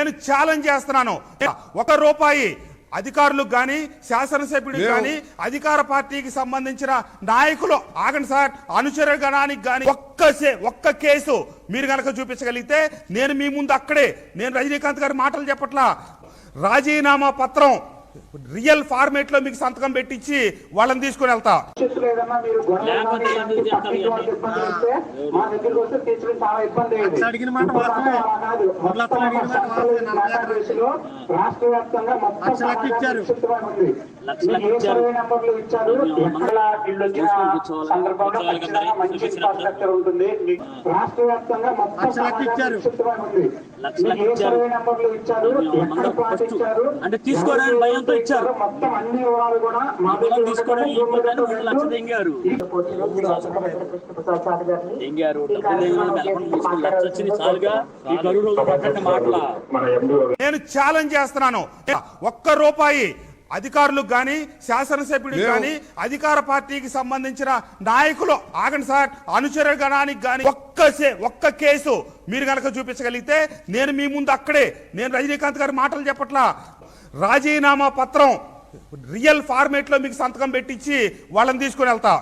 నేను ఛాలెంజ్ చేస్తున్నాను ఒక రూపాయి అధికారులకు కానీ శాసనసభ్యుడికి. కానీ అధికార పార్టీకి సంబంధించిన నాయకులు ఆగండి సార్ అనుచర గణానికి కానీ ఒక్క ఒక్క కేసు మీరు కనుక చూపించగలిగితే నేను మీ ముందు అక్కడే నేను రజనీకాంత్ గారి మాటలు చెప్పట్లా రాజీనామా పత్రం రియల్ ఫార్మేట్లో మీకు సంతకం పెట్టించి వాళ్ళని తీసుకుని వెళ్తా. రాష్ట్ర వ్యాప్తంగా మొత్తం ఖచ్చితంగా మంచి. ఇన్ఫ్రాస్ట్రక్చర్. ఉంటుంది. రాష్ట్ర వ్యాప్తంగా మొత్తం లక్షలకు ఇచ్చారు. ఫస్ట్ అంటే తీసుకోవడానికి భయంతో ఇచ్చారు. పొలం తీసుకోవడానికి ఇవ్వడానికి లక్షలు డబ్బులు లక్ష వచ్చింది చాలుగా. ఈ కరువు రోజు మాటలా నేను ఛాలెంజ్ చేస్తున్నాను. ఒక్క రూపాయి అధికారులకు కానీ శాసనసభ్యుడికి. కానీ అధికార పార్టీకి సంబంధించిన నాయకులు ఆగండి సార్ అనుచర గణానికి కానీ ఒక్క సే- ఒక్క కేసు మీరు కనుక చూపించగలిగితే నేను మీ ముందు అక్కడే నేను రజనీకాంత్ గారి మాటలు చెప్పట్లా రాజీనామా పత్రం రియల్ ఫార్మేట్లో మీకు సంతకం పెట్టించి వాళ్ళని తీసుకుని వెళ్తా